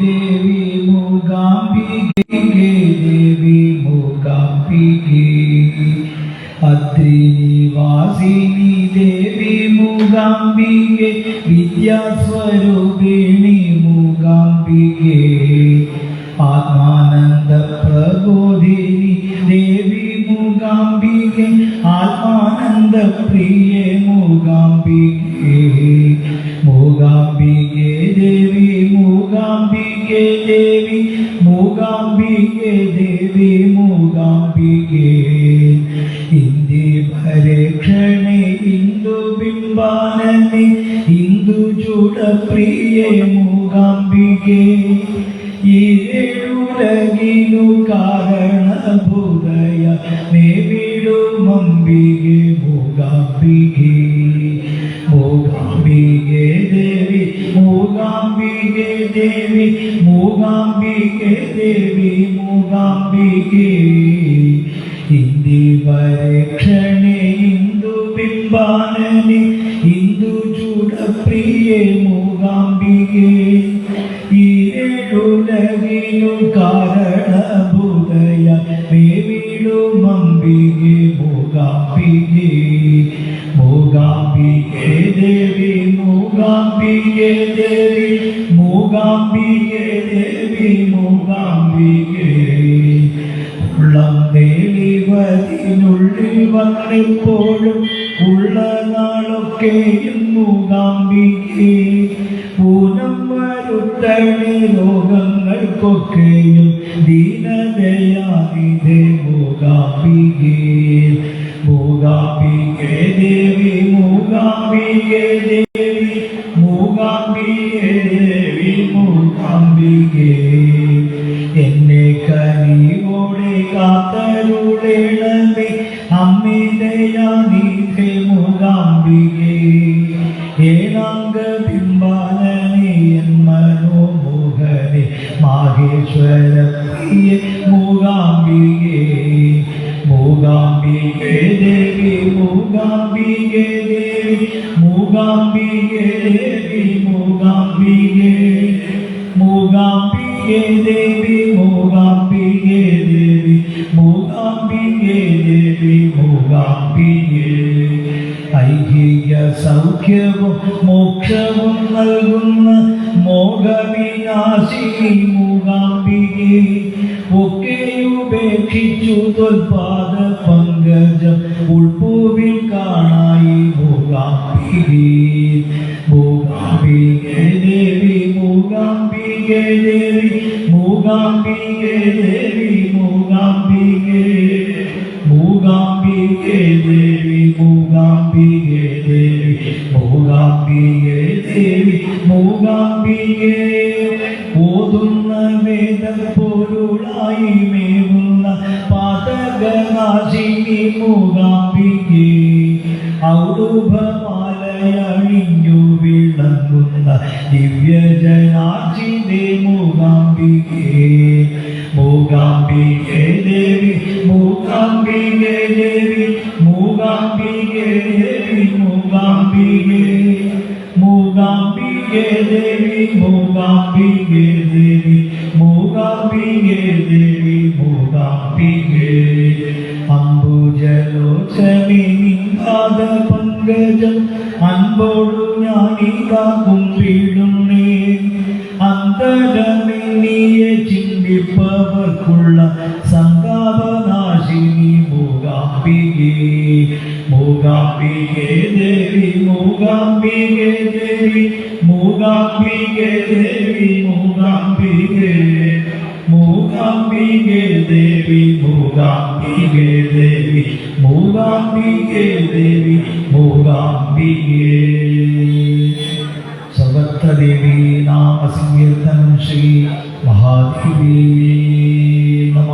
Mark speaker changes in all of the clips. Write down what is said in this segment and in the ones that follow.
Speaker 1: ദേവി മൂകാംബികേ ദേവി മൂകാംബികേ അത്രിനിവാസിനി ദേവി മൂകാംബികെ വിദ്യാസ്വരൂപിണി മൂകാംബികെ ഈരുലകിനു കാരണഭൂതയ മേവിടുമംബികെ മൂകാംബികെ. മൂകാംബികെ ദേവി മൂകാംബികെ ദേവി മൂകാംബികെ ദേവി ഇന്ദി വന്നെപ്പോഴും ഉള്ള നാളൊക്കെയും മൂകാംബികെ പൂനം വരുത്തണി ലോകങ്ങൾക്കൊക്കെയും ദീനദയാനിധേ മൂകാംബികെ ദേവി മൂകാംബികെ ദേവി മൂകാംബികെ ദേവി മൂകാംബികെ മൂകാംബികെ ദേവി മൂകാംബികെ ദേവി മൂകാംബികെ ദേവി മൂകാംബികെ ഐഹിക സൗഖ്യവും മോക്ഷവും നൽകുന്ന മോഹവിനാശിനി മൂകാംബികെ ഒക്കെ ഉപേക്ഷിച്ചു തൊൽപാദ മൂകാംബികെ ദേവി മൂകാംബികെ ദേവി മൂകാംബികെ ദേവി മൂകാംബികെ ഓതുന്ന വേദം പൊരുളായി മേവുന്ന പാതകനാശിനി മൂകാംബികെ ഔഡുഭമാലയണിഞ്ഞു നിന്ദാത പങ്കജം അൻപോടു ഞാനിതാ കുമ്പിടുന്നേ അന്തരമിനിയെ ചിന്തിപ്പവർക്കുള്ള സന്താപനാശിനി മൂകാംബികേ മൂകാംബികേ ദേവി മൂകാംബികേ ദേവി മൂകാംബികേ ദേവി മൂകാംബികേ മൂകാംബികേ ദേവി മൂകാംബികേ ദേവി. മൂകാംബികെ ദേവി മൂകാംബികെ. സർവത്രദേവീ നാമ സങ്കീർത്തനം ശ്രീ മഹാദേവി നമ.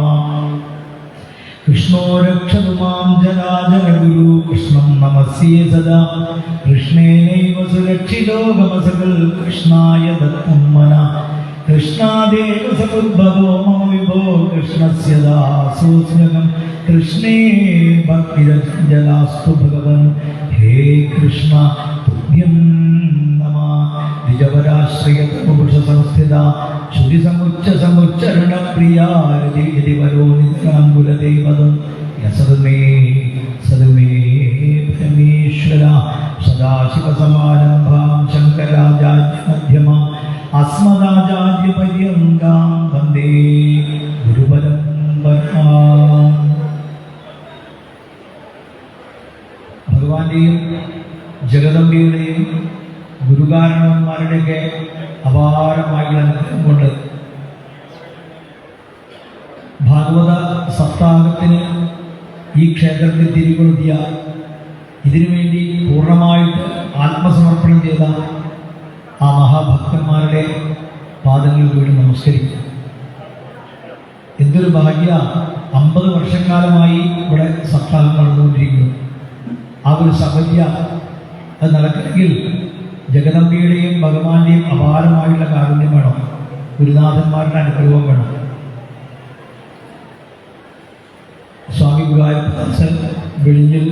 Speaker 1: കൃഷ്ണോ രക്ഷതു മാം ജരാജരഗുരു കൃഷ്ണം നമസ്യേ സദാ. കൃഷ്ണേനൈവ സുരക്ഷിതോ ഗമസകൽ കൃഷ്ണായ ദത്തം മന. കൃഷ്ണാദേവ സമുദ്ഭവോ മമ വിഭോ കൃഷ്ണസ്യ ദാസോസ്മകം കൃഷ്ണേ ഭക്തിരഞ്ജലാസ്തു ഭഗവൻ ഹേ കൃഷ്ണ തുഭ്യം നമ. ദ്വിജപരാശ്രയ സംസ്ഥിത ശ്രുതി സമുച്ച സമുച്ചരണ പ്രിയാരതി വരോ നിത്യാങ്കുലദേവതം യസദമേ സദമേ പരമേശ്വര. സദാശിവസമാരംഭാം ശങ്കരാചാര്യ അസ്മദാചാര്യപര്യങ്കാം അസ്മദാചാര്യ പര്യങ്കാം വന്ദേ ജഗദമ്പിയുടെയും ഗുരുകാരണന്മാരുടെയൊക്കെ അപാരമായി അനുഗ്രഹം കൊണ്ട് ഭാഗവത സപ്താഹത്തിന് ഈ ക്ഷേത്രത്തിൽ തിരികൊളുത്തിയ ഇതിനുവേണ്ടി പൂർണമായിട്ട് ആത്മസമർപ്പണം ചെയ്ത ആ മഹാഭക്തന്മാരുടെ പാദങ്ങളിൽ വീട് നമസ്കരിക്കുക. എന്തൊരു ഭാഗ്യ. അമ്പത് വർഷക്കാലമായി ഇവിടെ സപ്താഹം നടന്നുകൊണ്ടിരിക്കുന്നു. ആ ഒരു സഭയ്യ അത് നടക്കണമെങ്കിൽ ജഗദമ്പിയുടെയും ഭഗവാന്റെയും അപാരമായുള്ള കാരുണ്യം വേണം. ഗുരുനാഥന്മാരുടെ അനുഗ്രഹവും വേണം. സ്വാമി ഗുരുവായൂരപ്പൻ വെളിഞ്ഞിൽ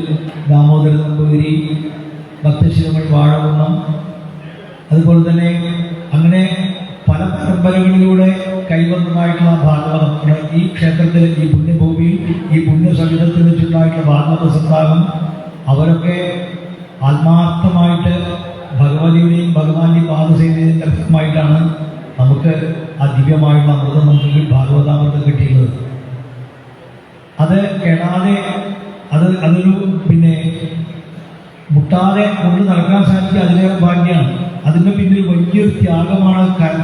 Speaker 1: ദാമോദരൻ നമ്പൂതിരി ഭക്തശിരമണി വാഴകുന്നം അതുപോലെ തന്നെ അങ്ങനെ പല പരമ്പരകളിലൂടെ കൈവന്നതായിട്ടുള്ള ഭാഗവതം. ഈ ക്ഷേത്രത്തിൽ ഈ പുണ്യഭൂമിയിൽ ഈ പുണ്യസഹിതത്തിൽ വെച്ചുണ്ടായിട്ടുള്ള ഭാഗവത സന്താപം അവരൊക്കെ ആത്മാർത്ഥമായിട്ട് ഭഗവതിയുടെയും ഭഗവാന്റെയും പാദസേനയുടെയും ലഭ്യമായിട്ടാണ് നമുക്ക് ആ ദിവ്യമായിട്ടുള്ള അമൃതം നമുക്ക് ഭാഗവതാമൃതം കിട്ടിയിട്ടുള്ളത്. അത് കെടാതെ അത് അതൊരു പിന്നെ മുട്ടാതെ കൊണ്ട് നടക്കാൻ സാധിക്കുക അതിലേറെ ഭാഗ്യമാണ്. അതിന്റെ പിന്നിൽ വലിയൊരു ത്യാഗമാണ് ക-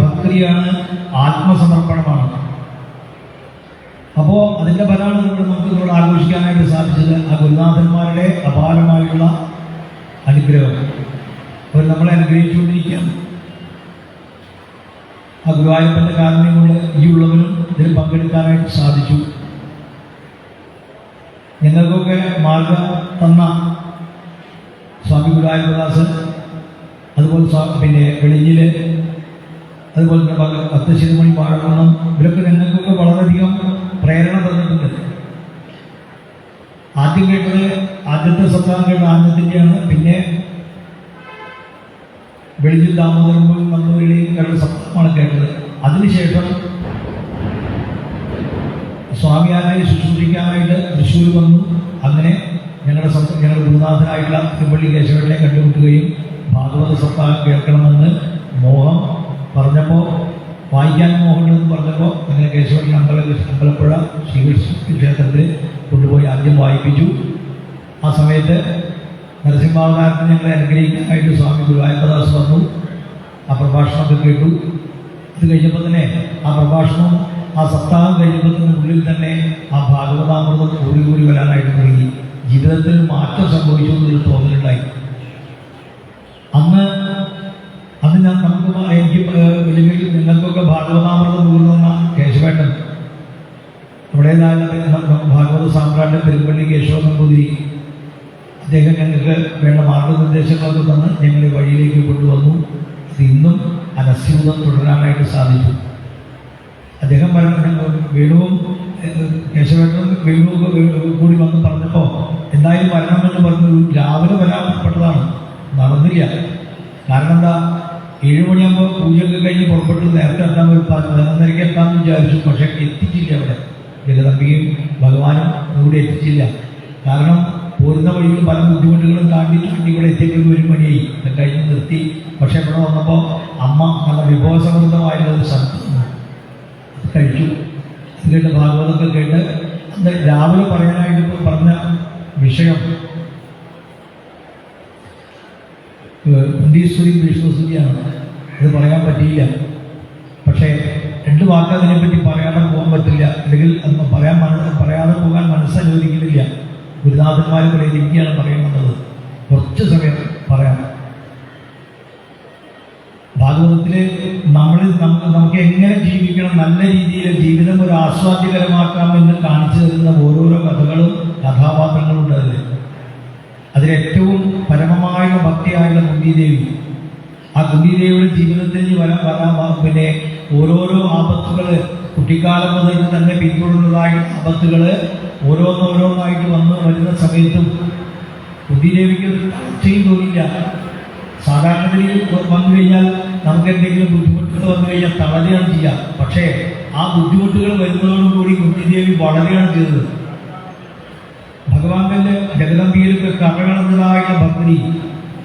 Speaker 1: ഭക്തിയാണ് ആത്മസമർപ്പണമാണ്. അപ്പോൾ അതിന്റെ ഫലമാണ് നമ്മൾ നമുക്ക് ഇവിടെ ആഘോഷിക്കാനായിട്ട് സാധിച്ചത് ആ ഗുരുനാഥന്മാരുടെ അപാരമായുള്ള അനുഗ്രഹം. അവർ നമ്മളെ അനുഗ്രഹിച്ചുകൊണ്ടിരിക്കുകയാണ് ആ ഗുരുവായൂരപ്പന്റെ കാരണം കൊണ്ട് ഈ ഉള്ളവരും ഇതിൽ പങ്കെടുക്കാനായിട്ട് സാധിച്ചു. ഞങ്ങൾക്കൊക്കെ മാർഗം തന്ന സ്വാമി ഗുരുവായൂരദാസൻ അതുപോലെ പിന്നെ വെളിഞ്ഞിൽ അതുപോലെ തന്നെ പത്ത് ഭക്തശിരോമണി പാടണം ഇവരൊക്കെ ഞങ്ങൾക്കൊക്കെ ആദ്യം കേട്ടത് ആദ്യത്തെ സപ്താഹം കേട്ട ആനന്ദത്തിന്റെയാണ് പിന്നെ വെളിഞ്ഞിൽ ദാമോദരമ്പും നമ്പൂരിലെയും കേട്ട സപ്താഹമാണ് കേട്ടത്. അതിനുശേഷം സ്വാമിയാരെ ശുശ്രൂഷിക്കാനായിട്ട് തൃശ്ശൂർ വന്നു. അങ്ങനെ ഞങ്ങളുടെ ഞങ്ങളുടെ ഗുരുനാഥനായിട്ടുള്ള തിരുപ്പള്ളി കേശവനെ കണ്ടുമുട്ടുകയും ഭാഗവത സപ്താഹം കേൾക്കണമെന്ന് മോഹം പറഞ്ഞപ്പോൾ വായിക്കാൻ എന്ന് പറഞ്ഞപ്പോൾ അങ്ങനെ കേശവൻ അമ്പല അമ്പലപ്പുഴ ശ്രീകൃഷ്ണ ക്ഷേത്രത്തിൽ കൊണ്ടുപോയി ആദ്യം വായിപ്പിച്ചു. ആ സമയത്ത് നരസിംഹാവതാരത്തിന് ഞങ്ങളെ അനുഗ്രഹിക്കാനായിട്ട് സ്വാമി ഗുരുവായൂരദാസ് വന്നു. ആ പ്രഭാഷണമൊക്കെ കേട്ടു. ഇത് കഴിഞ്ഞപ്പോൾ തന്നെ ആ പ്രഭാഷണം ആ സപ്താഹം കഴിഞ്ഞപ്പോൾ തന്നെ ഉള്ളിൽ തന്നെ ആ ഭാഗവതാമൃതം കൂടി കൂടി വരാനായിട്ട് തുടങ്ങി. ജീവിതത്തിൽ മാറ്റം സംഭവിച്ചു എന്നൊരു തോന്നലുണ്ടായി. അന്ന് അന്ന് ഞാൻ നമുക്ക് എനിക്ക് നിങ്ങൾക്കൊക്കെ ഭാഗവതാമൃതം ഊർന്ന കേശവേട്ടൻ. നമ്മുടേതായ ഭാഗവത സാമ്രാട്ട് പെരുമ്പള്ളി കേശവ നമ്പൂതിരി അദ്ദേഹം ഞങ്ങൾക്ക് വേണ്ട മാർഗനിർദ്ദേശങ്ങളൊക്കെ തന്ന് ഞങ്ങളെ വഴിയിലേക്ക് കൊണ്ടുവന്നു. ഇന്നും അനസ്യൂതം തുടരാനായിട്ട് സാധിച്ചു. അദ്ദേഹം പറഞ്ഞു വേണുവും കേശവേട്ടനും വേണുവും ഒക്കെ വേ- കൂടി വന്ന് പറഞ്ഞപ്പോൾ എന്തായാലും വരണമെന്ന് പറഞ്ഞു രാവിലെ വരാപ്പെട്ടതാണ് നടന്നില്ല. കാരണം എന്താ? ഏഴുമണിയാകുമ്പോൾ പൂജയൊക്കെ കഴിഞ്ഞ് പുറപ്പെട്ട് നേരത്തെ എത്താൻ ഒരു പതിനൊന്നരയ്ക്ക് എത്താമെന്ന് വിചാരിച്ചു. പക്ഷേ എത്തിച്ചില്ല അവിടെ. ജഗദമ്പികയും ഭഗവാനും കൂടി എത്തിച്ചില്ല. കാരണം പോരുന്ന വഴിയിൽ പല ബുദ്ധിമുട്ടുകളും താണ്ടി ഇവിടെ എത്തിയപ്പോൾ ഒരു മണിയായി ഇത് കഴിഞ്ഞ് നിർത്തി. പക്ഷെ ഇവിടെ വന്നപ്പോൾ അമ്മ നല്ല വിഭവസമൃദ്ധമായിട്ടുള്ള ഒരു സ്ഥലത്ത് കഴിച്ചു. അത് കേട്ട് ഭാഗവതമൊക്കെ കേട്ട് അന്ന് രാവിലെ പറയാനായിട്ട് പറഞ്ഞ വിഷയം കുണ്ടീശ്വരി ഭീഷ്മസ്തുതിയാണ് അത് പറയാൻ പറ്റിയില്ല. രണ്ട് വാക്ക് അതിനെപ്പറ്റി പറയാതെ പോകാൻ പറ്റില്ല. അല്ലെങ്കിൽ അത് പറയാൻ പറയാതെ പോകാൻ മനസ്സനുവദിക്കുന്നില്ല. ഗുരുനാഥന്മാർ ഇവിടെ ഇരിക്കുകയാണ് പറയുന്നത് കുറച്ച് സമയം പറയാം. ഭാഗവതത്തിൽ നമ്മൾ നമുക്ക് എങ്ങനെ ജീവിക്കണം നല്ല രീതിയിൽ ജീവിതം ഒരു ആസ്വാദ്യകരമാക്കാം എന്ന് കാണിച്ചു തരുന്ന ഓരോരോ കഥകളും കഥാപാത്രങ്ങളും ഉണ്ട് അതിൽ അതിലേറ്റവും പരമമായ ഭക്തിയായുള്ള കുന്തിദേവി ആ കുന്തിദേവിയുടെ ജീവിതത്തിൽ വരാൻ വരാൻ പിന്നെ ഓരോരോ ആപത്തുകൾ കുട്ടിക്കാലം മുതൽ തന്നെ പിന്തുടരുന്നതായ ആപത്തുകൾ ഓരോന്നോരോന്നായിട്ട് വന്ന് വരുന്ന സമയത്തും ബുദ്ധിദേവിക്ക് തളർച്ചയും തോന്നില്ല. സാധാരണഗതിയിൽ വന്നു കഴിഞ്ഞാൽ നമുക്ക് എന്തെങ്കിലും ബുദ്ധിമുട്ടുകൾ വന്നു കഴിഞ്ഞാൽ തളരുകയാണ് ചെയ്യാം. പക്ഷേ ആ ബുദ്ധിമുട്ടുകൾ വരുന്നതോടുകൂടി കുട്ടിദേവി വളരുകയാണ് ചെയ്തത്. ഭഗവാന്റെ ജഗദമ്പിയിലൊക്കെ കറകളെന്നതായ ഭക്തി.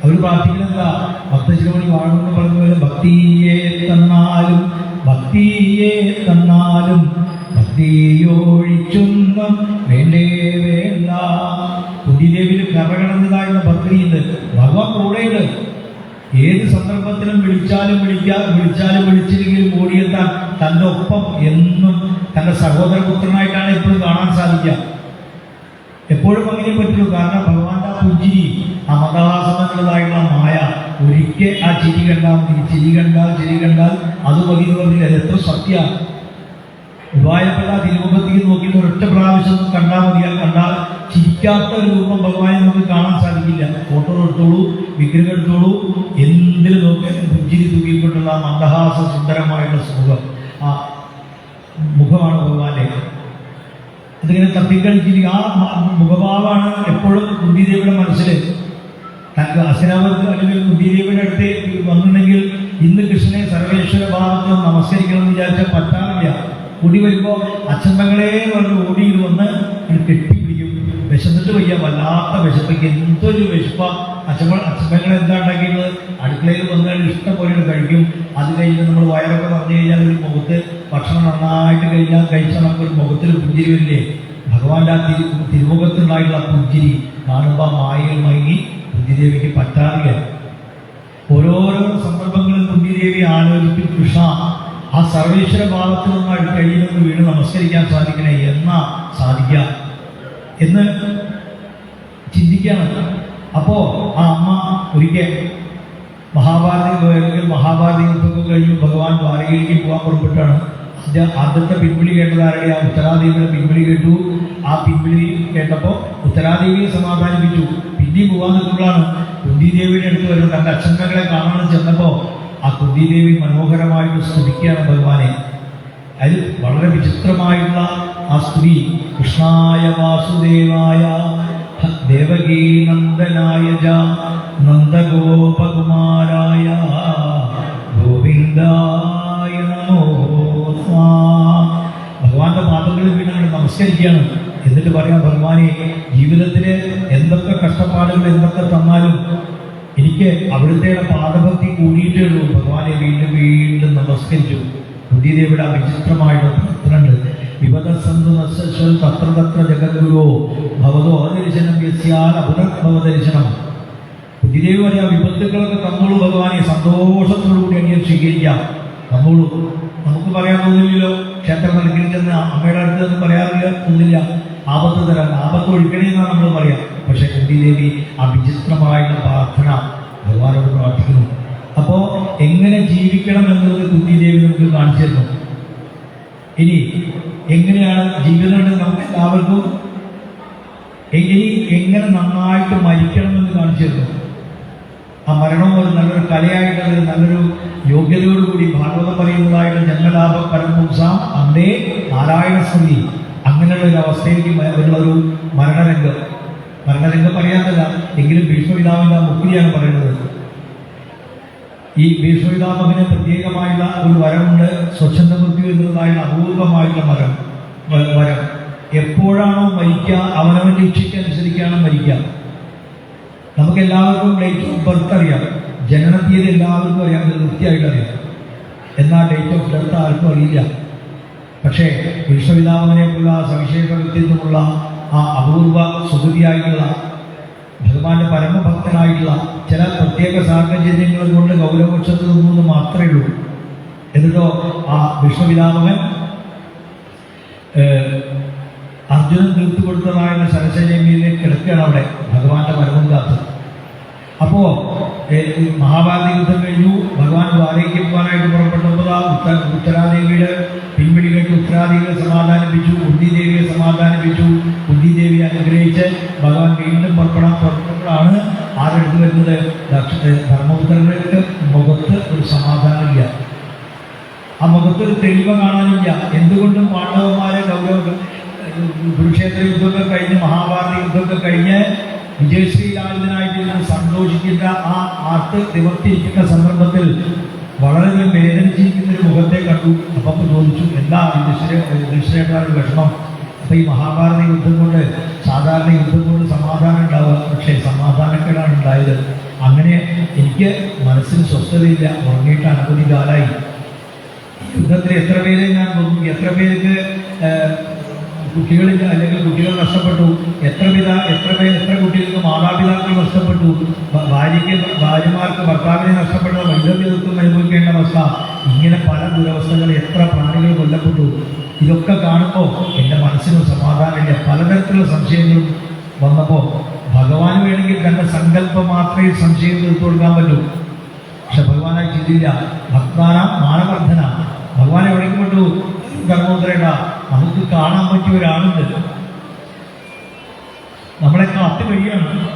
Speaker 1: അവർ പ്രാർത്ഥിക്കുന്നതാ ഭക്തശിരോമണി വാഴെന്ന് പറഞ്ഞ പോലെ ഭക്തിയെ തന്നാലും ഭക്തിയെ തന്നാലും ഭക്തിയൊഴിച്ചൊന്നും വേണ്ടേ വേണ്ട. കുട്ടിദേവിയിൽ കറകളെന്നതായുള്ള ഭക്തിയുണ്ട് ഭഗവാൻ കൂടെയുണ്ട്. ഏത് സന്ദർഭത്തിലും വിളിച്ചാലും വിളിക്കാ വിളിച്ചാലും വിളിച്ചില്ലെങ്കിലും ഓടിയെത്താൻ തന്റെ ഒപ്പം എന്നും തന്റെ സഹോദരപുത്രനായിട്ടാണ് എപ്പോഴും കാണാൻ സാധിക്കുക. എപ്പോഴും അങ്ങനെ പറ്റുള്ളൂ. കാരണം ഭഗവാന്റെ ആ പുഞ്ചിരി ആ മന്ദഹാസമെന്നുള്ളതായിട്ടുള്ള മായ ഒരിക്കൽ ആ ചിരി കണ്ടാൽ മതി. ചിരി കണ്ടാൽ ചിരി കണ്ടാൽ അത് മതി എന്ന് പറഞ്ഞില്ല അത് എത്ര സത്യ. ഉപായപ്പെട്ട തിരുമുഖത്തേക്ക് നോക്കിയിട്ട് ഒരൊറ്റ പ്രാവശ്യം കണ്ടാൽ മതി. കണ്ടാൽ ചിരിക്കാത്ത ഒരു രൂപം ഭഗവാനെ നമുക്ക് കാണാൻ സാധിക്കില്ല. ഫോട്ടോ എടുത്തോളൂ വിഗ്രഹം എടുത്തോളൂ. എന്തിൽ നോക്കിയാലും പുഞ്ചിരി തൂക്കിക്കൊണ്ടുള്ള മന്ദഹാസ സുന്ദരമായിട്ടുള്ള സുഖം ആ മുഖമാണ് ഭഗവാന്റെ. അതിങ്ങനെ തപ്പിക്കളിച്ചിരിക്കും ആ മുഖഭാവമാണ് എപ്പോഴും കുന്തിദേവിയുടെ മനസ്സിൽ അസിനാമത്ത് അല്ലെങ്കിൽ കുട്ടിദേവിയുടെ അടുത്ത് വന്നിട്ടുണ്ടെങ്കിൽ ഇന്ന് കൃഷ്ണനെ സർവേശ്വര ഭാവത്ത് നമസ്കരിക്കണം എന്ന് വിചാരിച്ചാൽ പറ്റാറില്ല കൂടി വരുമ്പോൾ അച്ഛമ്മകളെ പറഞ്ഞ് ഓടിയിൽ വന്ന് കെട്ടിപ്പിടിക്കും. വിശന്നിട്ട് വയ്യ. വല്ലാത്ത വിശപ്പൊക്കെ. എന്തൊരു വിശപ്പ. അച്ഛമ്മ അച്ഛമ്മകൾ എന്താ ഉണ്ടാക്കിയത് അടുക്കളയിൽ വന്നാൽ ഇഷ്ടം പോലെ കഴിക്കും. അത് കഴിഞ്ഞ് നമ്മൾ വയറൊക്കെ പറഞ്ഞു കഴിഞ്ഞാൽ ഒരു മുഖത്ത് ഭക്ഷണം നന്നായിട്ട് കഴിഞ്ഞാൽ കഴിച്ചാൽ നമുക്കൊരു മുഖത്തിൽ പുഞ്ചിരി വരില്ലേ? ഭഗവാന്റെ ആ തിരു തിരുമുഖത്തുണ്ടായിട്ടുള്ള പുഞ്ചിരി കാണുമ്പോൾ മായയിൽ മയങ്ങി കുന്തിദേവിക്ക് പറ്റാതെ ഓരോരോ സന്ദർഭങ്ങളിൽ കുന്തിദേവി ആലോചിക്കും കൃഷ്ണ ആ സർവേശ്വര ഭാവത്തിൽ നിന്നായിട്ട് നിന്ന് വീണ് നമസ്കരിക്കാൻ സാധിക്കണേ എന്നാ സാധിക്കാം? എന്ന് ചിന്തിക്കാമല്ല അപ്പോ ആ അമ്മ ഒരിക്കൽ മഹാഭാരതി അല്ലെങ്കിൽ മഹാഭാരതി യുദ്ധമൊക്കെ കഴിഞ്ഞ് ഭഗവാൻ ദ്വാരകയിലേക്ക് പോകാൻ പുറപ്പെട്ടാണ്. ആദ്യ ആദ്യത്തെ പിൻവിളി കേട്ടത് ആരുടെ? ആ ഉത്തരാദേവിയുടെ പിൻവിളി കേട്ടു. ആ പിൻവിളി കേട്ടപ്പോൾ ഉത്തരാദേവിയെ സമാധാനിപ്പിച്ചു. പിന്നെയും പോകാൻ നിൽക്കുമ്പോഴാണ് കുന്തി ദേവിയുടെ അടുത്ത് വരുന്നത് തന്റെ അച്ഛനകളെ കാണാൻ ചെന്നപ്പോ ആ കുന്തി ദേവി മനോഹരമായിട്ട് സ്തുതിക്കുകയാണ് ഭഗവാനെ അതിൽ വളരെ വിചിത്രമായിട്ടുള്ള ആ സ്ത്രീ കൃഷ്ണായ വാസുദേവായ ദേവകീ നന്ദനായ നന്ദഗോപകുമാരായ ഗോവിന്ദായ നമഃ. ഭഗവാന്റെ പാദങ്ങളിൽ വീണ് നമസ്കരിക്കുകയാണ് എനിക്ക് അവിടുത്തെ പാദഭക്തി കൂടിയിട്ടേ ഉള്ളൂ ഭഗവാനെ വീണ്ടും വീണ്ടും നമസ്കരിച്ചു. ആ വിചിത്രമായിട്ടുള്ള പ്രാർത്ഥനയുണ്ട് വിപദസന്തു നശ്വൽ ഭവതോ ദർശനം യസ്യാൽ അപുനർഭവദർശനം ബുദ്ധിദേവി പറയാ വിപത്തുക്കളൊക്കെ തന്നോളൂ ഭഗവാനെ. സന്തോഷത്തോടുകൂടി അങ്ങനെ സ്വീകരിക്കാം. തന്നോളൂ. നമുക്ക് പറയാൻ തോന്നില്ലല്ലോ. ക്ഷേത്രം നൽകി ചെന്ന് അമ്മയുടെ അടുത്ത് എന്ന് പറയാറില്ല ഒന്നില്ല ആപത്ത് തരാൻ ആപത്ത് ഒഴിക്കണേ എന്നാണ് നമ്മൾ പറയാം. പക്ഷെ കുന്തിദേവി ആ വിചിത്രമായിട്ടുള്ള പ്രാർത്ഥന ഭഗവാനോട് പ്രാർത്ഥിക്കുന്നു. അപ്പോ എങ്ങനെ ജീവിക്കണം എന്നുള്ളത് കുന്തിദേവി നമുക്ക് കാണിച്ചു തരുന്നു ഇനി എങ്ങനെയാണ് ജീവിതം നമുക്ക് എല്ലാവർക്കും ഇനി എങ്ങനെ നന്നായിട്ട് മരിക്കണം എന്ന് കാണിച്ചു തരുന്നു ആ മരണം ഒരു നല്ലൊരു കലയായിട്ട് അല്ലെങ്കിൽ നല്ലൊരു യോഗ്യതയോടുകൂടി ഭാഗവതം പറയുന്നതായിട്ട് ജന്മലാഭ പരമംസാം അന്നേ നാരായണ സ്മൃതി അങ്ങനെയുള്ള ഒരു അവസ്ഥയിലേക്ക് ഒരു മരണരംഗം. മരണരംഗം പറയാത്തല്ല എങ്കിലും ഭീഷ്മപിതാവിന്റെ മുക്തിയാണ് പറയുന്നത് ഈ ഭീഷ്മപിതാമകന് പ്രത്യേകമായുള്ള ഒരു വരമുണ്ട് സ്വച്ഛന്ത മൃത്യു എന്നുള്ളതായുള്ള അപൂർവമായിട്ടുള്ള മരം. വരം. എപ്പോഴാണോ മരിക്കുക അവനവന്റെ ഇച്ഛയ്ക്കനുസരിക്കാണ് മരിക്കുക. നമുക്ക് എല്ലാവർക്കും ഡേറ്റ് ഓഫ് ബർത്ത് അറിയാം. ജനന തീയതി എല്ലാവർക്കും അറിയാം വൃത്തിയായിട്ട് അറിയാം. എന്നാൽ ഡേറ്റ് ഓഫ് ബർത്ത് ആർക്കും അറിയില്ല. പക്ഷേ വിശ്വപിതാവിനെ പോലുള്ള ആ സവിശേഷ വ്യക്തിത്വമുള്ള ആ അപൂർവ സുഗതിയായിട്ടുള്ള ഭഗവാന്റെ പരമഭക്തനായിട്ടുള്ള ചില പ്രത്യേക സാഹചര്യങ്ങൾ കൊണ്ട് ഗൗരവപക്ഷത്ത് നിന്നു മാത്രമേ ഉള്ളൂ. എന്നിട്ടോ ആ ഏഹ്, അർജുനൻ തീർത്തു കൊടുത്തതായുള്ള സരസജമിയിലേക്ക് കിടക്കുകയാണ് അവിടെ ഭഗവാന്റെ മരവും കാത്ത് അപ്പോ മഹാഭാരത യുദ്ധം കഴിഞ്ഞു. ഭഗവാൻ ദ്വാരയ്ക്ക് പോകാനായിട്ട് പുറപ്പെട്ടപ്പോൾ ആ ഉത്ത ഉത്തരാദേവിയുടെ പിൻവിളി കേട്ട് ഉത്തരാദേവിയെ സമാധാനിപ്പിച്ചു ഉണ്ണിദേവിയെ സമാധാനിപ്പിച്ചു. പുറപ്പെടാൻ പുറപ്പെടുമ്പോഴാണ് ആരെടുത്ത് വരുന്നത്? ധർമ്മപുത്രങ്ങളുടെ മുഖത്ത് ഒരു സമാധാനമില്ല. ആ മുഖത്ത് ഒരു തെളിവ് കാണാനില്ല. എന്തുകൊണ്ടും പാണ്ഡവന്മാരെ ഗൗരവ കുരുക്ഷേത്ര യുദ്ധമൊക്കെ കഴിഞ്ഞ് മഹാഭാരത യുദ്ധമൊക്കെ കഴിഞ്ഞ് വിജയശ്രീരാജനായിട്ട് സന്തോഷിക്കുന്ന ആ ആർട്ട് നിവർത്തിയിരിക്കുന്ന സന്ദർഭത്തിൽ വളരെ വേദനിച്ചിരിക്കുന്ന ഒരു മുഖത്തെ കണ്ടു. അപ്പം ചോദിച്ചു എന്താ യുധിഷ്ഠിരേട്ടാണ് വിഷമം? അപ്പൊ ഈ മഹാഭാരത യുദ്ധം കൊണ്ട് സാധാരണ യുദ്ധം കൊണ്ട് സമാധാനം ഉണ്ടാവുക പക്ഷേ സമാധാനക്കേടാണ് ഉണ്ടായത്. അങ്ങനെ എനിക്ക് മനസ്സിന് സ്വസ്ഥതയില്ല. ഉറങ്ങിയിട്ട് അനവധി കാലായി യുദ്ധത്തിൽ എത്ര പേരെ ഞാൻ നോക്കി? എത്ര പേർക്ക് കുട്ടികളില്ല അല്ലെങ്കിൽ കുട്ടികൾ നഷ്ടപ്പെട്ടു? എത്ര പിതാ എത്ര പേർ എത്ര കുട്ടികൾക്ക് മാതാപിതാക്കൾ നഷ്ടപ്പെട്ടു? ഭാര്യയ്ക്ക് ഭാര്യമാർക്ക് ഭർത്താവിനെ നഷ്ടപ്പെട്ട വൈദ്യുതത്വം അനുഭവിക്കേണ്ട അവസ്ഥ. ഇങ്ങനെ പല ദുരവസ്ഥകൾ എത്ര പ്രാണികൾ കൊല്ലപ്പെട്ടു? ഇതൊക്കെ കാണുമ്പോൾ മനസ്സിന് സമാധാനമില്ല. പലതരത്തിലുള്ള സംശയങ്ങളും വന്നപ്പോൾ ഭഗവാൻ വേണമെങ്കിൽ തന്റെ സങ്കല്പം മാത്രമേ സംശയം തീർത്തു കൊടുക്കാൻ പറ്റൂ. പക്ഷെ ഭഗവാനായി ചിന്തിയില്ല. ഭക്താന മാനവർദ്ധന. ഭഗവാനെ എവിടേക്ക് കൊണ്ടു ധർമ്മോത്തരേണ്ട നമുക്ക് കാണാൻ പറ്റിയ ഒരാളുണ്ട്. നമ്മളെ കാത്തു കഴിയാണ്.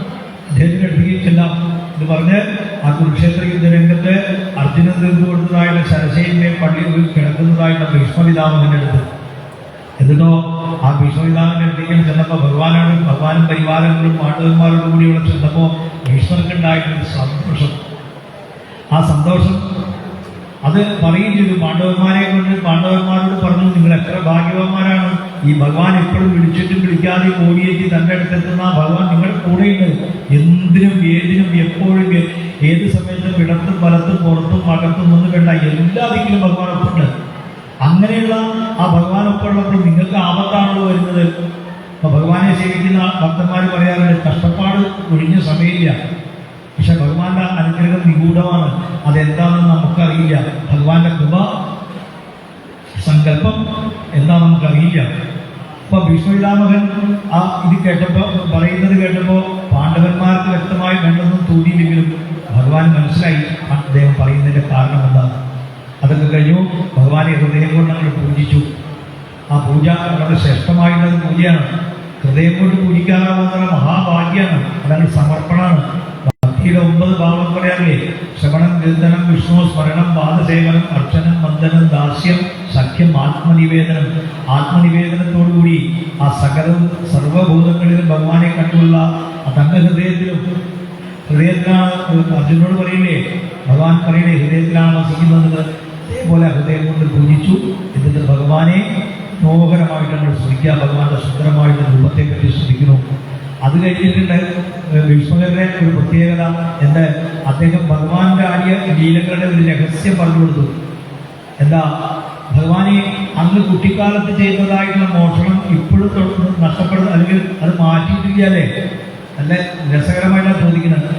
Speaker 1: അദ്ദേഹത്തിന്റെ അടുത്തേക്ക് ചെല്ലാം. എന്ന് പറഞ്ഞ് ആ കുരുക്ഷേത്ര യുദ്ധരംഗത്ത് അർജുനൻ തീർന്നു കൊടുത്തതായുള്ള ശരശയിലെ പള്ളിയിൽ കിടക്കുന്നതായുള്ള ഭീഷ്മപിതാമകന്റെ അടുത്ത്. എന്നിട്ടോ ആ ഭീഷ്മപിതാവിന്റെ അടുത്തേക്ക് ചെന്നപ്പോൾ ഭഗവാനോടും ഭഗവാനും പരിവാരങ്ങളും പാണ്ഡവന്മാരോടും കൂടി ഇവിടെ ചെന്നപ്പോൾ ഭീഷ്മർക്കുണ്ടായിട്ടൊരു സന്തോഷം. ആ സന്തോഷം അത് പറയുകയും ചെയ്തു. പാണ്ഡവന്മാരെ കൊണ്ട് പാണ്ഡവന്മാരോട് പറഞ്ഞു നിങ്ങൾ എത്ര ഭാഗ്യവാന്മാരാണ്. ഈ ഭഗവാൻ എപ്പോഴും വിളിച്ചിട്ടും വിളിക്കാതെ ഓടിയേക്ക് തന്റെ അടുത്തെത്തുന്ന ആ ഭഗവാൻ നിങ്ങളുടെ കൂടെയുണ്ട്. എന്തിനും ഏതിനും എപ്പോഴും ഏത് സമയത്തും ഇടത്തും വലത്തും പുറത്തും അകത്തും ഒന്നും വേണ്ട. എല്ലാ ദിക്കിലും ഭഗവാൻ ഒപ്പുണ്ട് അങ്ങനെയുള്ള ആ ഭഗവാൻ ഉള്ളപ്പോൾ നിങ്ങൾക്ക് ആപത്താണല്ലോ വരുന്നത്. അപ്പൊ ഭഗവാനെ സേവിക്കുന്ന ഭക്തന്മാർ പറയാറുണ്ട് കഷ്ടപ്പാട് ഒഴിഞ്ഞ സമയമില്ല. പക്ഷെ ഭഗവാന്റെ അനുഗ്രഹം നിഗൂഢമാണ്. അതെന്താണെന്ന് നമുക്കറിയില്ല. ഭഗവാന്റെ കൃപ സങ്കല്പം എന്താ നമുക്കറിയില്ല. അപ്പൊ ഭീഷ്മപിതാമകൻ ആ ഇത് കേട്ടപ്പോ പറയുന്നത് കേട്ടപ്പോ പാണ്ഡവന്മാർക്ക് വ്യക്തമായി വേണ്ടെന്നും തോന്നിയില്ലെങ്കിലും ഭഗവാൻ മനസ്സിലായി. അദ്ദേഹം പറയുന്നതിന്റെ കാരണം എന്താണ്? അതൊക്കെ കഴിഞ്ഞു ഭഗവാനെ ഹൃദയം കൊണ്ട് ഞങ്ങൾ പൂജിച്ചു. ആ പൂജ വളരെ ശ്രേഷ്ഠമായിട്ടുള്ള പൂജയാണ് ഹൃദയം കൊണ്ട് പൂജിക്കാനാവുന്ന മഹാഭാഗ്യമാണ്. അതങ്ങനെ സമർപ്പണമാണ്. ഭക്തിയുടെ ഒമ്പത് ഭാവം പറയാറില്ലേ? ശ്രവണം കീർത്തനം വിഷ്ണു സ്മരണം പാദസേവനം അർച്ചനം വന്ദനം ദാസ്യം സഖ്യം ആത്മനിവേദനം. ആത്മനിവേദനത്തോടുകൂടി ആ സകലവും സർവഭൂതങ്ങളിലും ഭഗവാനെ കണ്ടുള്ള തന്റെ ഹൃദയത്തിലും ഹൃദയത്തിലാണ് അർജുനോട് പറയില്ലേ? ഭഗവാൻ പറയില്ലേ ഹൃദയത്തിലാണ് വസിക്കുന്നത് അതേപോലെ ഹൃദയം കൊണ്ട് പൂജിച്ചു. എന്നിട്ട് ഭഗവാനെ മനോഹരമായിട്ട് നമ്മൾ ശ്രമിക്കുക ഭഗവാന്റെ സുന്ദരമായിട്ട് രൂപത്തെ പറ്റി സ്തുതിക്കുന്നു. അത് കഴിഞ്ഞിട്ടുണ്ട് വിഷ്ണുവിന്റെ ഒരു പ്രത്യേകത. എന്താ അദ്ദേഹം ഭഗവാന്റെ ആടിയ ലീലകളുടെ ഒരു രഹസ്യം പറഞ്ഞു കൊടുത്തു. എന്താ ഭഗവാനെ അന്ന് കുട്ടിക്കാലത്ത് ചെയ്യുന്നതായിട്ടുള്ള മോഷണം ഇപ്പോഴും നഷ്ടപ്പെടുന്നു അല്ലെങ്കിൽ അത് മാറ്റിയിട്ടില്ലേ നല്ല രസകരമായിട്ടാണ് ചോദിക്കുന്നത്.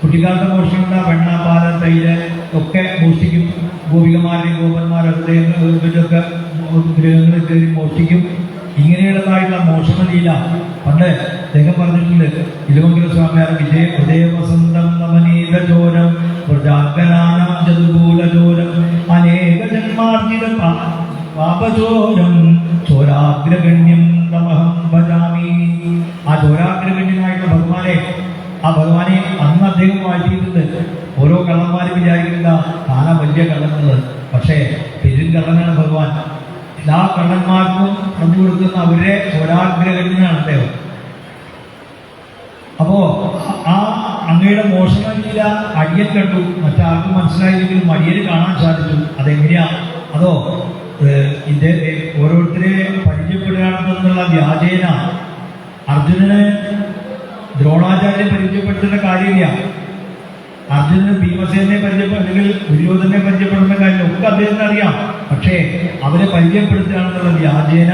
Speaker 1: കുട്ടിക്കാലത്തെ മോഷണം എന്താ? വെണ്ണ പാല തൈര് ഒക്കെ മോഷ്ടിക്കും. ഗോപികമാരുടെയും ഗോപന്മാരുടെയും ഇവരൊക്കെ ഗ്രഹങ്ങളിൽ കയറി മോഷ്ടിക്കും. ഇങ്ങനെയുള്ളതായിട്ടുള്ള മോഷണലീല. പണ്ട് അദ്ദേഹം പറഞ്ഞിട്ടുണ്ട് ഇലവങ്കര സ്വാമിയാർ വിജയ ഹൃദയവസന്തം നവനീത ചോരം പ്രജാഗനാനാം ചതുകൂല ചോരം അനേക ജന്മാർജിത പാപചോരം ചോരാഗ്രഗണ്യം തമഹം ഭജാമി. ആ ചോരാഗ്രഗണ്യനായിട്ടുള്ള ഭഗവാനെ ആ ഭഗവാനെ അന്ന് അദ്ദേഹം വാഴ്ത്തിയിട്ടുണ്ട് ഓരോ കള്ളന്മാരും വിചാരിക്കുന്ന താന വലിയ കള്ളങ്ങൾ പക്ഷേ പെരുങ്കള്ളനാണ് ഭഗവാൻ. എല്ലാ കള്ളന്മാർക്കും പങ്കു കൊടുക്കുന്ന അവരെ ചോരാഗ്രഗണ്യനാണ് അദ്ദേഹം അപ്പോ ആ അങ്ങയുടെ മോഷണമില്ല അടിയൻ കണ്ടു. മറ്റാർക്കും മനസ്സിലായില്ലെങ്കിലും അടിയന് കാണാൻ സാധിച്ചു. അതെങ്ങനെയാ? അതോ ഇതിന്റെ ഇത് ഓരോരുത്തരെ പരിചയപ്പെടുകയാണെന്നുള്ള വ്യാജേന. അർജുനന് ദ്രോണാചാര്യ പരിചയപ്പെടുത്തേണ്ട കാര്യമില്ല. അർജുനന് ഭീമസേനെ പരിചയപ്പെടുന്ന അല്ലെങ്കിൽ ദുര്യോധനെ പരിചയപ്പെടുന്ന കാര്യം ഒക്കെ അദ്ദേഹത്തിന് അറിയാം. പക്ഷേ അവരെ പരിചയപ്പെടുത്തുകയാണെന്നുള്ള വ്യാജേന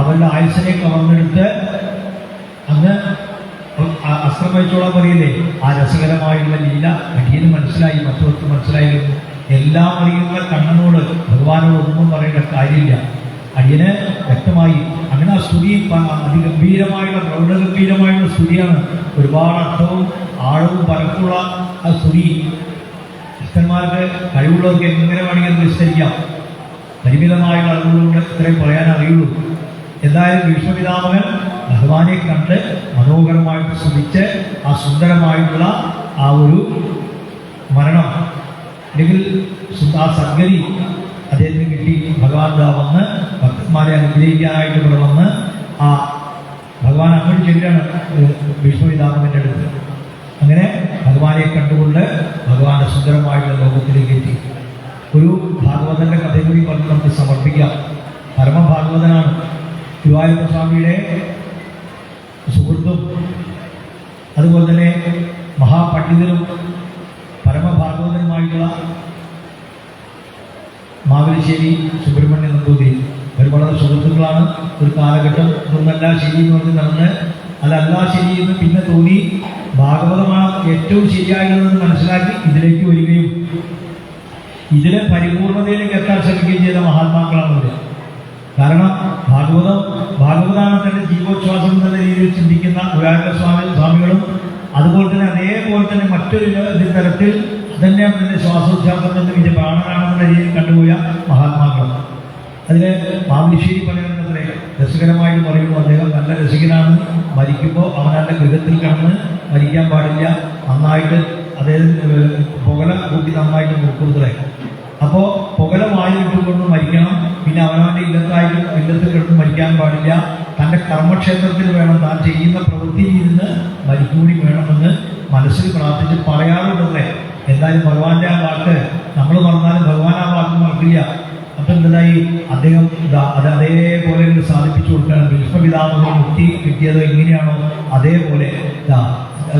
Speaker 1: അവരുടെ ആയുസിനെ കവർന്നെടുത്ത് അന്ന് അസ്ത്രം വഹിച്ചോളാൻ പറയില്ലേ? ആ രസകരമായുള്ള ലീല അടിയന് മനസ്സിലായി മറ്റവർക്ക് മനസ്സിലായിരുന്നു എല്ലാം അറിയുന്ന കണ്ണനോട് ഭഗവാനോട് ഒന്നും പറയേണ്ട കാര്യമില്ല. അടിയന് വ്യക്തമായി അങ്ങനെ ആ സ്തുതി അതിഗംഭീരമായുള്ള പ്രൗഢഗംഭീരമായുള്ള സ്തുതിയാണ് ഒരുപാട് അർത്ഥവും ആഴവും പരപ്പുള്ള ആ സ്തുതി. ഭക്തന്മാർക്ക് കഴിവുള്ളവർക്ക് എങ്ങനെ വേണമെങ്കിൽ നിശ്ചയിക്കാം പരിമിതമായുള്ള അറിവുകൊണ്ട് ഇത്രയും പറയാൻ അറിയുള്ളൂ. എന്തായാലും വിഷ്ണുപിതാമകൻ ഭഗവാനെ കണ്ട് മനോഹരമായിട്ട് ശ്രമിച്ച് ആ സുന്ദരമായിട്ടുള്ള ആ ഒരു മരണം അല്ലെങ്കിൽ ആ സദ്ഗതി അദ്ദേഹത്തിന് കിട്ടി ഭഗവാൻ ദാ വന്ന് ഭക്തന്മാരെ അനുഗ്രഹിക്കാനായിട്ട് ഇവിടെ വന്ന് ആ ഭഗവാൻ അങ്ങോട്ട് ചെല്ലുകയാണ് ഭീഷ്മപിതാമകന്റെ അടുത്ത്. അങ്ങനെ ഭഗവാനെ കണ്ടുകൊണ്ട് ഭഗവാന്റെ സുന്ദരമായിട്ടുള്ള ലോകത്തിലേക്ക് എത്തി. ഒരു ഭാഗവതന്റെ കഥ കൂടി പറഞ്ഞ് നമുക്ക് സമർപ്പിക്കാം. പരമഭാഗവതനാണ് ഗുരുവായൂരപ്പ സ്വാമിയുടെ സുഹൃത്തും അതുപോലെ തന്നെ മഹാപണ്ഡിതനും പരമഭാഗവതനുമായിട്ടുള്ള മാവേലിശ്ശേരി സുബ്രഹ്മണ്യ നമ്പൂതിരി. വളരെ സുഹൃത്തുക്കളാണ്. ഒരു കാലഘട്ടം ഇതൊന്നല്ല ശരി എന്ന് പറഞ്ഞ് നടന്ന് അതല്ല ശരി എന്ന് പിന്നെ തോന്നി ഭാഗവതമാണ് ഏറ്റവും ശരിയായിട്ടുള്ളതെന്ന് മനസ്സിലാക്കി ഇതിലേക്ക് വരികയും ഇതിലെ പരിപൂർണതയിലേക്ക് എത്താൻ ശ്രമിക്കുകയും ചെയ്ത മഹാത്മാക്കളാണ് അവർ കാരണം ഭാഗവതം ഭാഗവതാണ് തന്നെ ജീവോച്ഛ്വാസം എന്ന രീതിയിൽ ചിന്തിക്കുന്ന ഒരാളുടെ സ്വാമി സ്വാമികളും അതുപോലെ തന്നെ അതേപോലെ തന്നെ മറ്റൊരു തരത്തിൽ അതന്നെ തന്നെ ഇതിന്റെ പ്രാണനാണെന്നുള്ള രീതിയിൽ കണ്ടുപോയ മഹാത്മാക്കൾ. അതിൽ മാമിശ്ശേരി പറയുന്നത്രേ രസകരമായിട്ട് പറയുമ്പോൾ അദ്ദേഹം നല്ല രസികനാണ്. മരിക്കുമ്പോൾ അവനവന്റെ ഗൃഹത്തിൽ കിടന്ന് മരിക്കാൻ പാടില്ല. നന്നായിട്ട് അദ്ദേഹം പുകല കൂട്ടി നന്നായിട്ട് നോക്കുന്നത്രേ അപ്പോൾ പുകല വായിലിട്ടുകൊണ്ട് മരിക്കണം. പിന്നെ അവനവന്റെ ഇല്ലത്തായിട്ട് ഇല്ലത്തിൽ കിടന്ന് മരിക്കാൻ പാടില്ല. തന്റെ കർമ്മക്ഷേത്രത്തിൽ വേണം താൻ ചെയ്യുന്ന പ്രവൃത്തിയിൽ നിന്ന് മരിക്കൂടി വേണമെന്ന് മനസ്സിൽ പ്രാർത്ഥിച്ച് പറയാറുണ്ടത്രേ എന്തായാലും ഭഗവാന്റെ ആ വാക്ക് നമ്മൾ മറന്നാലും ഭഗവാൻ ആ വാക്ക് മറക്കില്ല. അപ്പം എന്തായി? അദ്ദേഹം അത് അതേപോലെ സാധിപ്പിച്ചു കൊടുക്കുകയാണ്. ഭീഷ്മപിതാമഹന് മുക്തി കിട്ടിയത് എങ്ങനെയാണോ അതേപോലെ.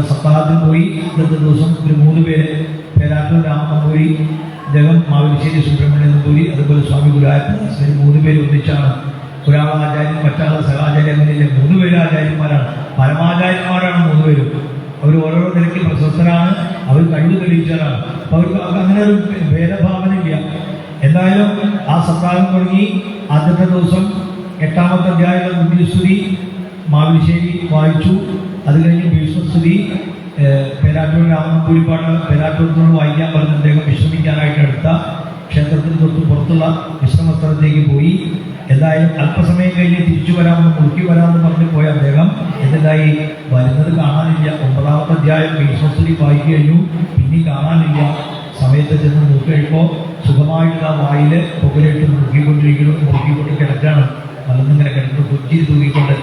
Speaker 1: സപ്താഹത്തിൽ പോയി. ഇന്നത്തെ ദിവസം ഒരു മൂന്ന് പേര് പേരാറ്റൂർ രാമനമ്പൂരി അദ്ദേഹം മാവിശ്ശേരി സുബ്രഹ്മണ്യ നമ്പൂരി അതുപോലെ സ്വാമി ഗുരുവായൂർ മൂന്ന് പേര് ഒന്നിച്ചാണ്. ഒരാൾ ആചാര്യൻ മറ്റാൾ സഹാചാര്യൻ മൂന്ന് പേര് ആചാര്യന്മാരാണ്. പരമാചാര്യന്മാരാണ് മൂന്ന് പേരും. അവർ ഓരോ നിലയ്ക്ക് പ്രശസ്തരാണ്. അവർ കഴിവ് തെളിയിച്ചതാണ് അവർക്ക് അങ്ങനെ ഒരു ഭേദഭാവനയില്ല എന്തായാലും ആ സപ്താഹം തുടങ്ങി ആദ്യത്തെ ദിവസം എട്ടാമത്തെ അധ്യായത്തിലെ മുന്നിസ്തുതി മാവിശ്ശേരി വായിച്ചു. അത് കഴിഞ്ഞ് ഭീഷ്മസ്തുതി പേരാറ്റൂർ രാമൻ കൂലിപ്പാട് പേരാറ്റൂർ വായിക്കാൻ പറഞ്ഞ് അദ്ദേഹം വിശ്രമിക്കാനായിട്ട് എടുത്ത ക്ഷേത്രത്തിന് തൊട്ട് പുറത്തുള്ള വിശ്രമ സ്ഥലത്തേക്ക് പോയി. എന്തായാലും അല്പസമയം കഴിഞ്ഞ് തിരിച്ചു വരാമെന്ന് മുറുക്കി വരാമെന്ന് പറഞ്ഞ് പോയ അദ്ദേഹം എന്തായി വരുന്നത് കാണാനില്ല. ഒമ്പതാമത്തെ അധ്യായം ഭീഷ്മസ്തുതി വായിച്ചു പിന്നെ കാണാനില്ല. സമയത്ത് ചെന്ന് നോക്കി സുഖമായിട്ട് ആ വായിൽ പുകലിട്ട് മുറുക്കിക്കൊണ്ടിരിക്കുന്നു. മുറുക്കിക്കൊണ്ട് കിടക്കാണ് മലന്നിങ്ങനെ കിടക്കുന്നു കൊച്ചി തൂക്കിക്കൊണ്ട്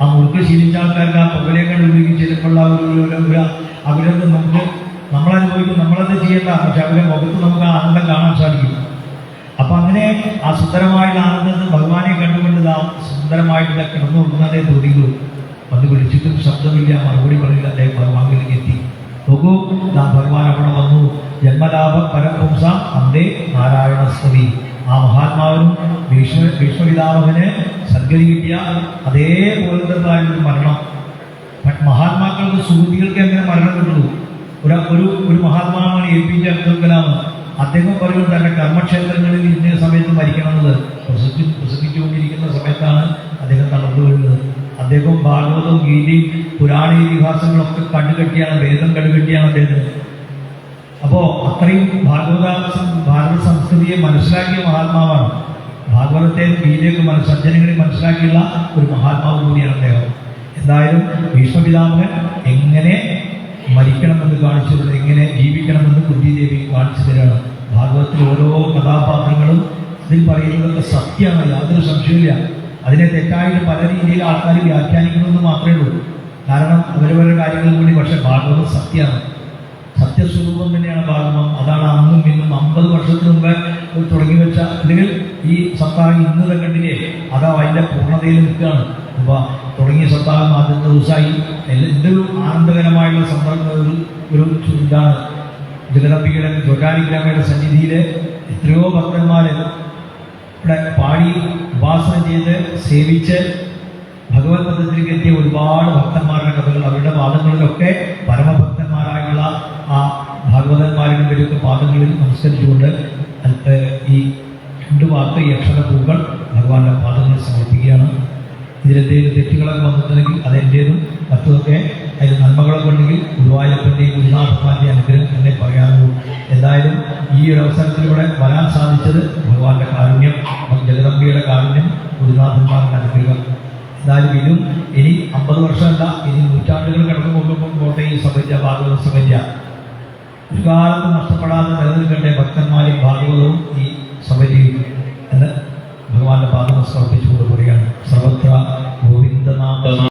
Speaker 1: ആ മുറുക്ക് ശീലിച്ച ആൾക്കാർക്ക് ആ പുകലേക്കാൾ ഉപയോഗിച്ച് ചിലപ്പോൾ ഒരു ഒരു- ഒരു അവരൊന്നും അനുഭവിക്കും നമ്മളത് ചെയ്യണ്ട പക്ഷെ അവരുടെ മുഖത്ത് നമുക്ക് ആ ആനന്ദം കാണാൻ സാധിക്കും. അപ്പൊ അങ്ങനെ ആ സുന്ദരമായിട്ടുള്ള ആനന്ദത്തിൽ ഭഗവാനെ കണ്ടുകൊണ്ട് ആ സുന്ദരമായിട്ടുള്ള കിടന്നു കൊടുക്കുന്നതേ തോന്നിക്കൂ വന്ന് വിളിച്ചിട്ടും ശബ്ദമില്ല മറുപടി പറയില്ല അദ്ദേഹം ഭഗവാനിലേക്ക് എത്തി. നോക്കൂ ആ ഭഗവാൻ അവിടെ വന്നു. ജന്മലാഭ പരപുംസ അന്തേ നാരായണ സ്തുതി ആ മഹാത്മാവിനും ഭീഷ്മ ഭീഷ്മപിതാമകന് സദ്ഗതി കിട്ടിയ അതേപോലത്തെ മരണം. മഹാത്മാക്കൾക്ക് സുഹൃത്തികൾക്ക് എങ്ങനെ മരണം കിട്ടുന്നു? ഒരു ഒരു ഒരു മഹാത്മാവാണ് A P J Abdul Kalam. അദ്ദേഹം പറയും തന്റെ കർമ്മക്ഷേത്രങ്ങളിൽ ഇന്ന സമയത്ത് മരിക്കണമെന്നത് പ്രസിദ്ധി പ്രസിദ്ധിച്ചുകൊണ്ടിരിക്കുന്ന സമയത്താണ് അദ്ദേഹം തളർന്നു വീഴുന്നത് അദ്ദേഹം ഭാഗവതവും ഗീതയും പുരാണ ഇതിഹാസങ്ങളൊക്കെ കണ്ടുകെട്ടിയാണ് വേദം കണ്ടുകെട്ടിയാണ് അദ്ദേഹം അപ്പോൾ അത്രയും ഭാഗവത ഭാരത സംസ്കൃതിയെ മനസ്സിലാക്കിയ മഹാത്മാവാണ്. ഭാഗവതത്തെ ഗീതയൊക്കെ മനസ്സ് സജ്ജനങ്ങളെ മനസ്സിലാക്കിയുള്ള ഒരു മഹാത്മാവ് കൂടിയാണ് അദ്ദേഹം. എന്തായാലും ഭീഷ്മപിതാമകൻ എങ്ങനെ മരിക്കണമെന്ന് കാണിച്ചു തരുന്നത് എങ്ങനെ ജീവിക്കണമെന്ന് ബുദ്ധിദേവി കാണിച്ചു തരാണ്. ഭാഗവത്തിൽ ഓരോ കഥാപാത്രങ്ങളും ഇതിൽ പറയുന്നതൊക്കെ സത്യമാണ് യാതൊരു സംശയമില്ല അതിനെ തെറ്റായിട്ട് പല രീതിയിൽ ആൾക്കാർ വ്യാഖ്യാനിക്കണമെന്ന് മാത്രമേ ഉള്ളൂ. കാരണം അവരവരുടെ കാര്യങ്ങൾ കൂടി പക്ഷെ ഭാഗവതം സത്യമാണ്. സത്യസ്വരൂപം തന്നെയാണ് ഭാഗവതം. അതാണ് അന്നും ഇന്നും അമ്പത് വർഷത്തിന് മുമ്പ് തുടങ്ങി വെച്ച അല്ലെങ്കിൽ ഈ സപ്താഹം ഇന്ന് കണ്ടില്ലേ അതാ അതിന്റെ പൂർണതയിൽ നിൽക്കുകയാണ്. അപ്പോൾ തുടങ്ങിയ സപ്താഹം ആദ്യത്തെ ദിവസമായി എന്റെ ഒരു ആനന്ദകരമായുള്ള സന്ദർഭം ഒരു ഒരു ഇതാണ്. സ്വകാര്യ ഗ്രാമയുടെ സന്നിധിയിൽ എത്രയോ ഭക്തന്മാർ ഇവിടെ പാടി ഉപാസന ചെയ്ത് സേവിച്ച് ഭഗവത് പദത്തിലേക്ക് എത്തിയ ഒരുപാട് ഭക്തന്മാരുടെ കഥകൾ. അവരുടെ പാദങ്ങളിലൊക്കെ പരമഭക്തന്മാരായുള്ള ആ ഭാഗവതന്മാരുടെ പേരൊക്കെ പാദങ്ങളിൽ നമസ്കരിച്ചുകൊണ്ട് ഈ രണ്ടു വാക്ക് ഈ അക്ഷരപൂക്കൾ ഭഗവാന്റെ പാദങ്ങളിൽ സമർപ്പിക്കുകയാണ്. ഇതിലെന്തെങ്കിലും തെറ്റുകളൊക്കെ വന്നിട്ടുണ്ടെങ്കിൽ അതെന്റേതും മറ്റുമൊക്കെ അതിൽ നന്മകളൊക്കെ ഉണ്ടെങ്കിൽ ഗുരുവായൂരപ്പന്റെയും ഗുരുനാഥന്മാരുടെയും അനുഗ്രഹം തന്നെ പറയാനുള്ളൂ. എന്തായാലും ഈ ഒരു അവസരത്തിലൂടെ വരാൻ സാധിച്ചത് ഭഗവാന്റെ കാരുണ്യം ജഗദമ്പിയുടെ കാരുണ്യം ഗുരുനാഥന്മാരുടെ അനുഗ്രഹം. എന്തായാലും ഇതും ഇനി അമ്പത് വർഷമല്ല ഇനി നൂറ്റാണ്ടുകൾ കടന്നു പോട്ടെ ഈ സഭയ്യ ഭാഗവത സഭയ്യ ഒരു കാലത്ത് നഷ്ടപ്പെടാതെ നിലനിൽക്കട്ടെ ഭക്തന്മാരും ഭാഗവതവും ഈ സഭയ്യയും എന്ന് ഭഗവാന്റെ പാദം സമർപ്പിച്ചുകൊണ്ട് പറയുകയാണ് സർവത്ര ഗോവിന്ദനാമ